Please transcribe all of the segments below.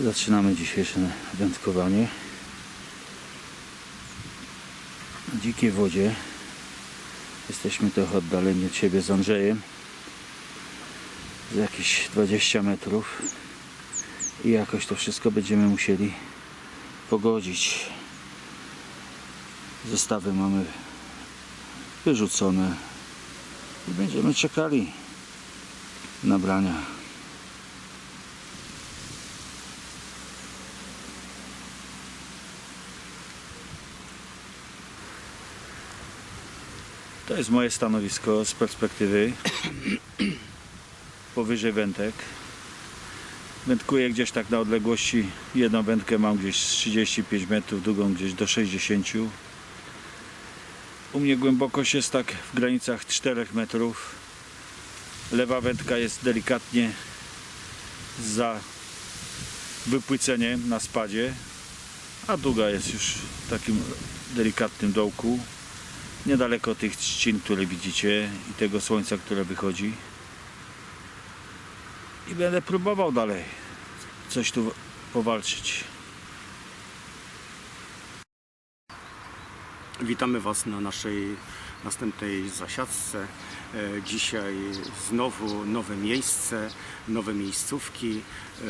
Zaczynamy dzisiejsze wędkowanie na dzikiej wodzie. Jesteśmy trochę oddaleni od siebie z Andrzejem. Z jakieś 20 metrów. I jakoś to wszystko będziemy musieli pogodzić. Zestawy mamy wyrzucone. I będziemy czekali na brania. To jest moje stanowisko z perspektywy powyżej wędek. Wędkuję gdzieś tak na odległości, jedną wędkę mam gdzieś z 35 metrów, drugą gdzieś do 60. U mnie głębokość jest tak w granicach 4 metrów. Lewa wędka jest delikatnie za wypłyceniem na spadzie, a druga jest już w takim delikatnym dołku niedaleko tych trzcin, które widzicie i tego słońca, które wychodzi. I będę próbował dalej coś tu powalczyć. Witamy Was na naszej następnej zasiadce. E, Dzisiaj znowu nowe miejsce, nowe miejscówki. E,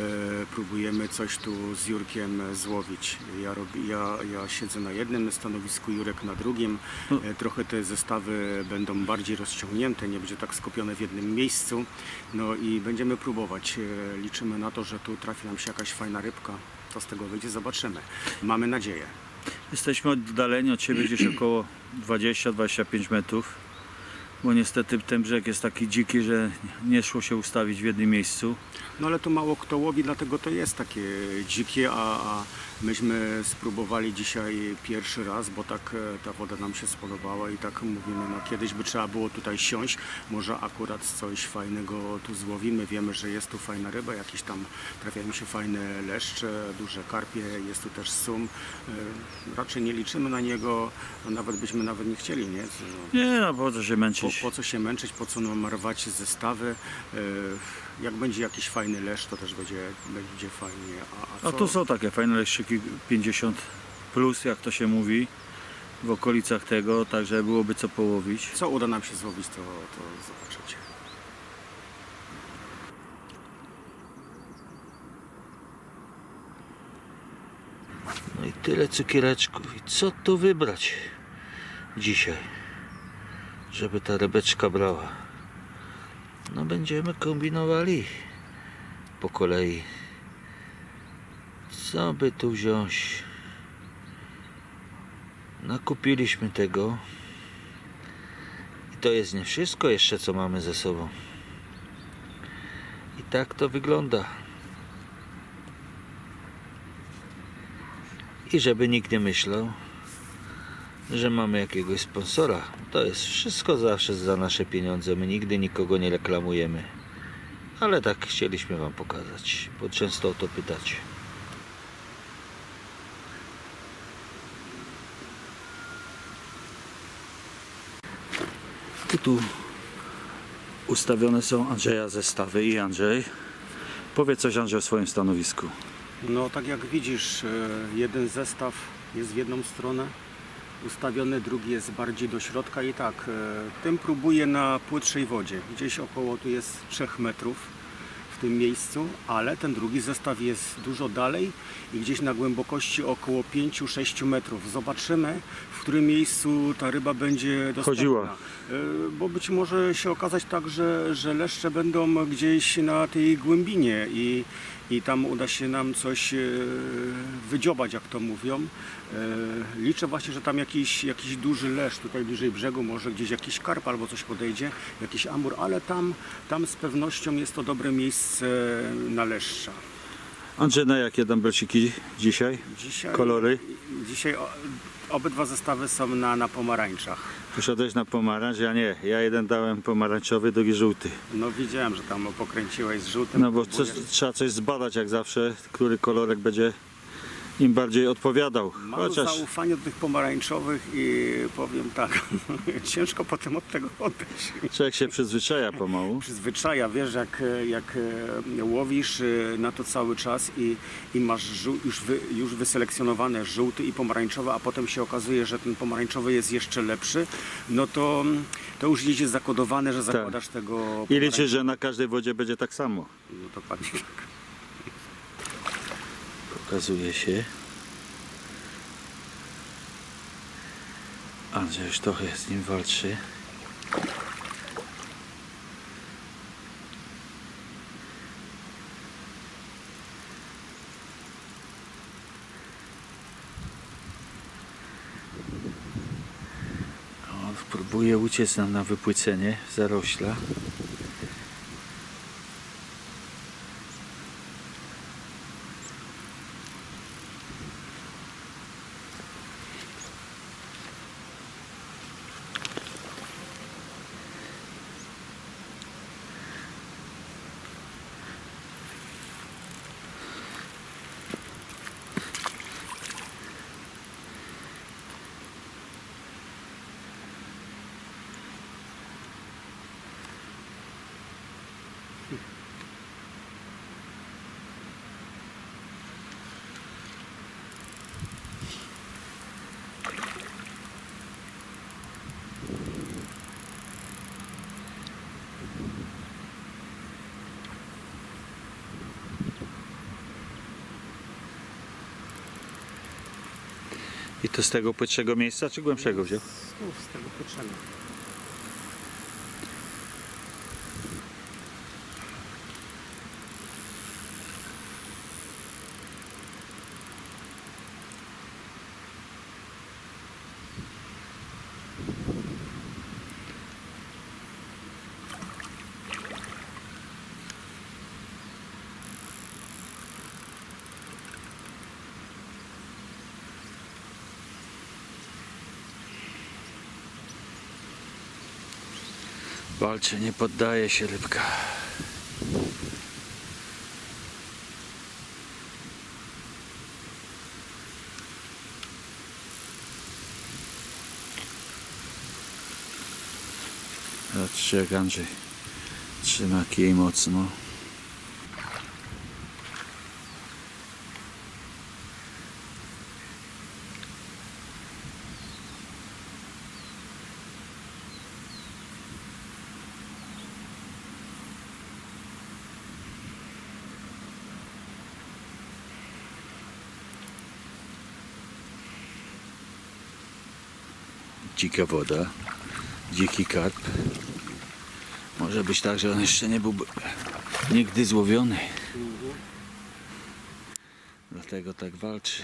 Próbujemy coś tu z Jurkiem złowić. Ja, robi, ja, ja siedzę na jednym stanowisku, Jurek na drugim. E, Trochę te zestawy będą bardziej rozciągnięte, nie będzie tak skupione w jednym miejscu. No i będziemy próbować. Liczymy na to, że tu trafi nam się jakaś fajna rybka. Co z tego wyjdzie, zobaczymy. Mamy nadzieję. Jesteśmy oddaleni od siebie gdzieś około 20-25 metrów, bo niestety ten brzeg jest taki dziki, że nie szło się ustawić w jednym miejscu. No ale to mało kto łowi, dlatego to jest takie dzikie, a, a myśmy spróbowali dzisiaj pierwszy raz, bo tak e, ta woda nam się spodobała i tak mówimy, no kiedyś by trzeba było tutaj siąść, może akurat coś fajnego tu złowimy, wiemy, że jest tu fajna ryba, jakieś tam trafiają się fajne leszcze, duże karpie, jest tu też sum. E, Raczej nie liczymy na niego, nawet byśmy nawet nie chcieli, nie? No, Nie no, po co się po, męczyć? po co się męczyć, po co nam rwać zestawy? Jak będzie jakiś fajny leszcz, to też będzie, będzie fajnie. A, a A co? tu są takie fajne leszczyki 50 plus, jak to się mówi, w okolicach tego, także byłoby co połowić. Co uda nam się złowić, to, to zobaczycie. No i tyle cukiereczków. I co tu wybrać dzisiaj, żeby ta rybeczka brała? No będziemy kombinowali po kolei. Co by tu wziąć? Nakupiliśmy tego. I to jest nie wszystko jeszcze, co mamy ze sobą. I tak to wygląda. I żeby nikt nie myślał, że mamy jakiegoś sponsora. To jest wszystko zawsze za nasze pieniądze. My nigdy nikogo nie reklamujemy. Ale tak chcieliśmy Wam pokazać, bo często o to pytacie. I tu ustawione są Andrzeja zestawy i Andrzej. Powiedz coś Andrzej o swoim stanowisku. No tak jak widzisz, e, jeden zestaw jest w jedną stronę ustawiony, drugi jest bardziej do środka i tak, e, tym próbuję na płytszej wodzie. Gdzieś około tu jest 3 metrów w tym miejscu, ale ten drugi zestaw jest dużo dalej i gdzieś na głębokości około 5-6 metrów. Zobaczymy, w którym miejscu ta ryba będzie dostępna. Chodziła. E, Bo być może się okazać tak, że, że leszcze będą gdzieś na tej głębinie i, i tam uda się nam coś e, wydziobać, jak to mówią. E, Liczę właśnie, że tam jakiś, jakiś duży leszcz tutaj bliżej brzegu, może gdzieś jakiś karp albo coś podejdzie, jakiś amur, ale tam, tam z pewnością jest to dobre miejsce na leszcza. Andrzej, na jakie dumbbellsiki dzisiaj? Dzisiaj, Kolory? Dzisiaj o- obydwa zestawy są na, na pomarańczach. Poszedłeś na pomarańcz, ja nie. Ja jeden dałem pomarańczowy, drugi żółty. No widziałem, że tam pokręciłeś z żółtym. No bo co, próbujesz- trzeba coś zbadać jak zawsze, który kolorek będzie im bardziej odpowiadał. Mam Chociaż zaufanie do tych pomarańczowych i powiem tak, ciężko potem od tego odejść. człowiek się przyzwyczaja pomału. Przyzwyczaja, wiesz, jak, jak e, łowisz e, na to cały czas i, i masz już, wy, już wyselekcjonowane żółty i pomarańczowy, a potem się okazuje, że ten pomarańczowy jest jeszcze lepszy, no to, to już idzie zakodowane, że zakładasz tego I liczy, że na każdej wodzie będzie tak samo. No, dokładnie tak. Pokazuje się. Andrzej już trochę z nim walczy. Próbuje uciec nam na wypłycenie zarośla. I to z tego płytszego miejsca, czy głębszego wziął? z tego pieczenia. Walczy, nie poddaje się rybka. Zobaczcie jak Andrzej trzyma kij mocno. Dzika woda, dziki karp. Może być tak, że on jeszcze nie był nigdy złowiony. Dlatego tak walczy.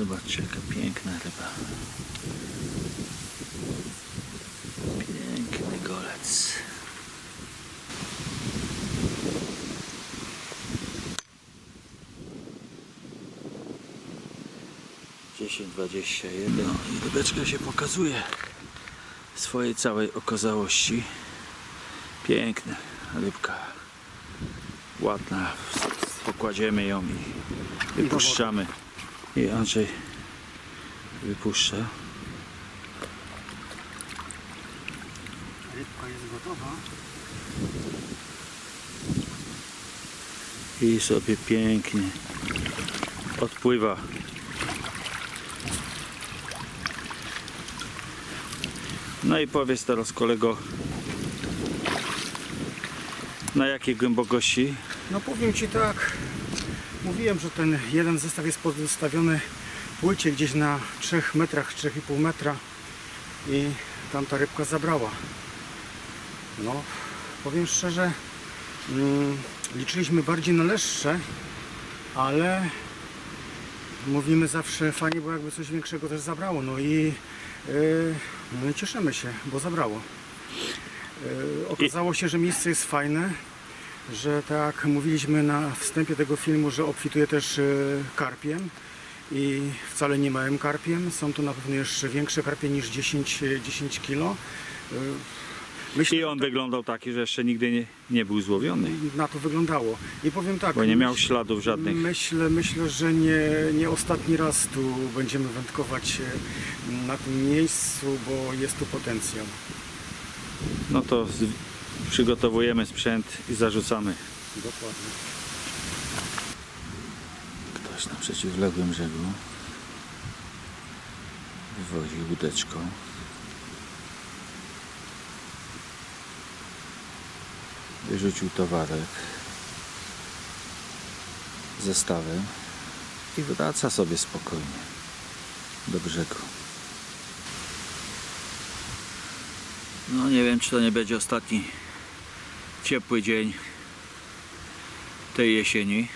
Zobaczcie jaka piękna ryba. Piękny golec. Dziesięć dwadzieścia jeden. I rybeczka się pokazuje w swojej całej okazałości. Piękna rybka. Ładna. Pokładziemy ją i Wypuszczamy. I Andrzej wypuszcza. Rybka jest gotowa. I sobie pięknie odpływa. No i powiedz teraz kolego, na jakiej głębokości No powiem Ci tak, mówiłem, że ten jeden zestaw jest pozostawiony płycie gdzieś na 3 metrach, 3,5 metra i tam ta rybka zabrała. No, powiem szczerze, mm, liczyliśmy bardziej na leszcze, ale mówimy zawsze fajnie, bo jakby coś większego też zabrało. No i, yy, no cieszymy się, bo zabrało. Yy, okazało się, że miejsce jest fajne, że tak mówiliśmy na wstępie tego filmu, że obfituje też e, karpiem i wcale nie małym karpiem. Są to na pewno jeszcze większe karpie niż 10, e, 10 kilo. E, Myślę, i on wyglądał taki, że jeszcze nigdy nie, nie był złowiony, na to wyglądało. I powiem tak. bo nie miał myśl- śladów żadnych. Myślę, myślę, że nie, nie ostatni raz tu będziemy wędkować e, na tym miejscu, bo jest tu potencjał. No to przygotowujemy sprzęt i zarzucamy. Dokładnie. Ktoś na przeciwległym brzegu wywozi łódeczką. Wyrzucił towarek zestawem i wraca sobie spokojnie do brzegu. No nie wiem, czy to nie będzie ostatni ciepły dzień tej jesieni.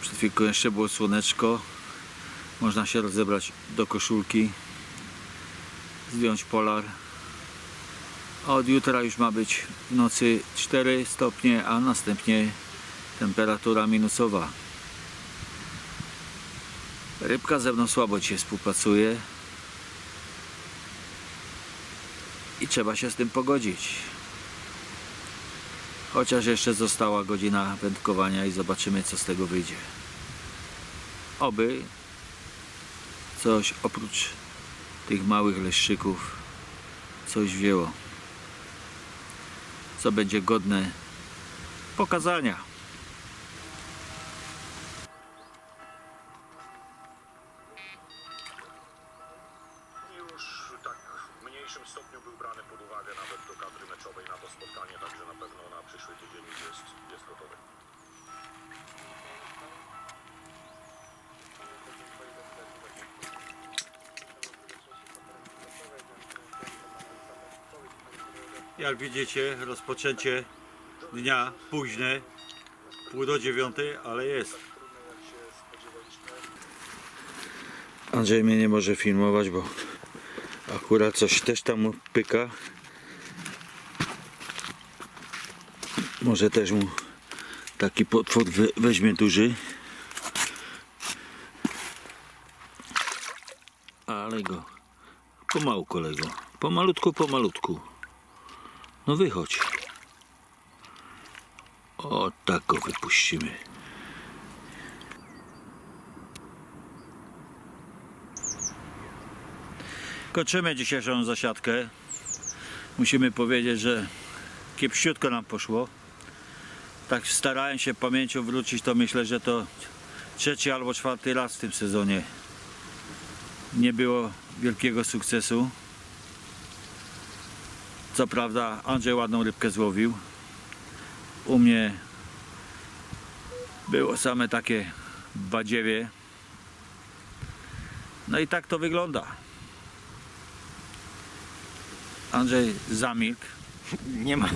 Przed chwilką jeszcze było słoneczko. Można się rozebrać do koszulki, zdjąć polar. A od jutra już ma być w nocy 4 stopnie, a następnie temperatura minusowa. Rybka ze mną słabo dzisiaj współpracuje. I trzeba się z tym pogodzić. Chociaż jeszcze została godzina wędkowania i zobaczymy co z tego wyjdzie. Oby coś oprócz tych małych leszczyków coś wzięło. Co będzie godne pokazania. Jak widzicie, rozpoczęcie dnia późne, pół do dziewiątej, ale jest. Andrzej mnie nie może filmować, bo akurat coś też tam pyka. Może też mu taki potwór we- weźmie duży. Ale go pomału kolego. Pomalutku, pomalutku. No wychodź. O, tak go wypuścimy. Kończymy dzisiejszą zasiadkę. Musimy powiedzieć, że kiepściutko nam poszło. Tak starałem się pamięcią wrócić, to myślę, że to trzeci albo czwarty raz w tym sezonie. Nie było wielkiego sukcesu. Co prawda Andrzej ładną rybkę złowił. U mnie było same takie badziewie. No i tak to wygląda. Andrzej zamilkł. Nie ma,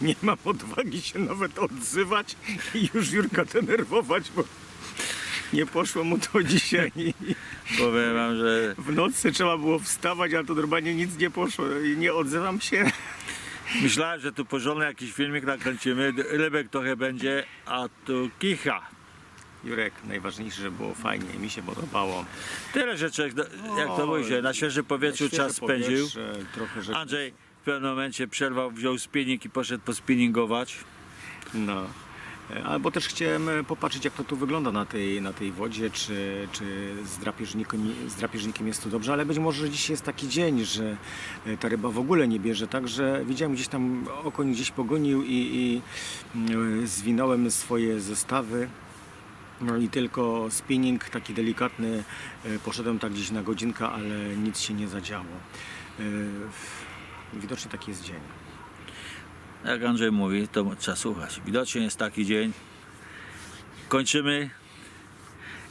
nie mam odwagi się nawet odzywać i już Jurka denerwować, bo nie poszło mu to dzisiaj. Powiem wam, że W nocy trzeba było wstawać, ale to normalnie nic nie poszło i nie odzywam się. myślałem, że tu porządny jakiś filmik nakręcimy. Rybek trochę będzie, a tu kicha. Jurek, najważniejsze, że było fajnie, mi się podobało. Tyle rzeczy, jak, jak to mówi się, na świeżym powietrzu Świeże czas spędził. rzeczy. Andrzej w pewnym momencie przerwał, wziął spinning i poszedł pospinningować. No. E, Albo też chciałem e, popatrzeć, jak to tu wygląda na tej, na tej wodzie, czy, czy z, drapieżnikiem, z drapieżnikiem jest tu dobrze, ale być może dziś jest taki dzień, że e, ta ryba w ogóle nie bierze, także widziałem gdzieś tam okoń gdzieś pogonił i, i zwinąłem swoje zestawy. No i tylko spinning taki delikatny, poszedłem tak gdzieś na godzinkę, ale nic się nie zadziało. Widocznie taki jest dzień. Jak Andrzej mówi, to trzeba słuchać. Widocznie jest taki dzień. Kończymy.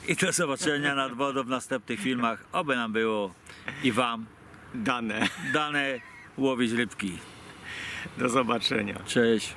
I do zobaczenia nad wodą w następnych filmach. Oby nam było i Wam Dane. dane łowić rybki. Do zobaczenia. Cześć.